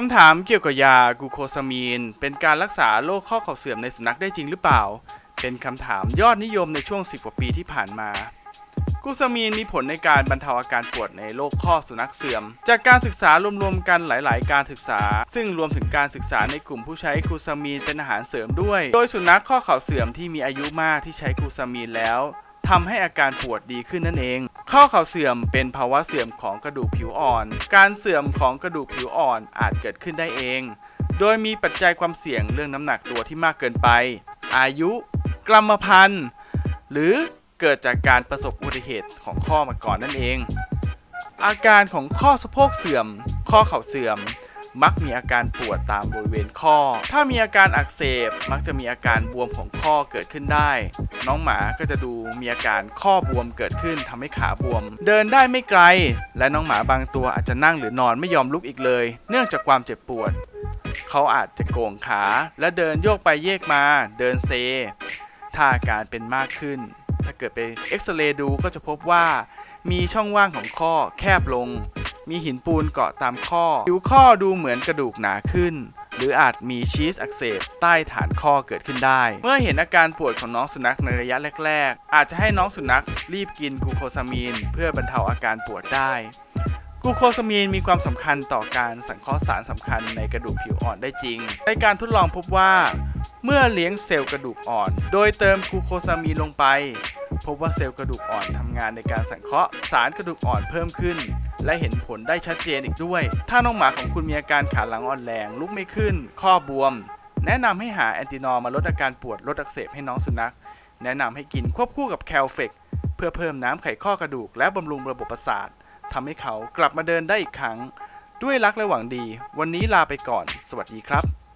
คำถามเกี่ยวกับยากูโคซามีน เป็นการรักษาโรคข้อเข่าเสื่อมในสุนัขได้จริงหรือเปล่า เป็นคำถามยอดนิยมในช่วง 10 กว่าปีที่ผ่านมา กูซามีนมีผลในการบรรเทาอาการปวดในโรคข้อสุนัขเสื่อม จากการศึกษารวมๆกันหลาย ๆ การศึกษา ซึ่งรวมถึงการศึกษาในกลุ่มผู้ใช้กูซามีนเป็นอาหารเสริมด้วย โดยสุนัขข้อเข่าเสื่อมที่มีอายุมากที่ใช้กูซามีนแล้ว ทำให้อาการปวดดีขึ้นนั่นเอง ข้อเข่าเสื่อมเป็นภาวะเสื่อมของกระดูกผิวอ่อน การเสื่อมของกระดูกผิวอ่อนอาจเกิดขึ้นได้เอง โดยมีปัจจัยความเสี่ยงเรื่องน้ำหนักตัวที่มากเกินไป อายุ กรรมพันธุ์ หรือเกิดจากการประสบอุบัติเหตุของข้อมาก่อนนั่นเอง อาการของข้อสะโพกเสื่อม ข้อเข่าเสื่อม มักมีอาการปวดตามบริเวณข้อ ถ้ามีอาการอักเสบมักจะมีอาการบวมของข้อเกิดขึ้นได้ น้องหมาก็จะดูมีอาการข้อบวมเกิดขึ้นทำให้ขาบวม เดินได้ไม่ไกล และน้องหมาบางตัวอาจจะนั่งหรือนอนไม่ยอมลุกอีกเลย เนื่องจากความเจ็บปวด เขาอาจจะโก่งขา และเดินโยกไปเยกมา เดินเซ ถ้าอาการเป็นมากขึ้น ถ้าเกิดไปเอ็กซเรย์ดูก็จะพบว่ามีช่องว่างของข้อแคบลง มีหินปูนเกาะตามข้อ ผิวข้อดูเหมือนกระดูกหนาขึ้น หรืออาจมีชีสอักเสบใต้ฐานข้อเกิดขึ้นได้ เมื่อเห็นอาการปวดของน้องสุนัขในระยะแรก ๆ อาจจะให้น้องสุนัขรีบกินกูโคซามีน เพื่อบรรเทาอาการปวดได้กูโคซามีนมีความสำคัญต่อการสังเคราะห์สารสำคัญในกระดูกผิวอ่อนได้จริง ในการทดลองพบว่า เมื่อเลี้ยงเซลล์กระดูกอ่อน โดยเติมกูโคซามีนลงไป พบว่าเซลล์กระดูกอ่อนทำงานในการสังเคราะห์สารกระดูกอ่อนเพิ่มขึ้น และเห็นผลได้ชัดเจนอีกด้วย ถ้าน้องหมาของคุณมีอาการขาหลังอ่อนแรง ลุกไม่ขึ้น ข้อบวม แนะนำให้หาแอนตินอมาลดอาการปวดลดอักเสบให้น้องสุนัข แนะนำให้กินควบคู่กับแคลเฟกเพื่อเพิ่มน้ำไขข้อกระดูก และบำรุงระบบประสาททำให้เขากลับมาเดินได้อีกครั้ง ด้วยรักและหวังดี วันนี้ลาไปก่อน สวัสดีครับ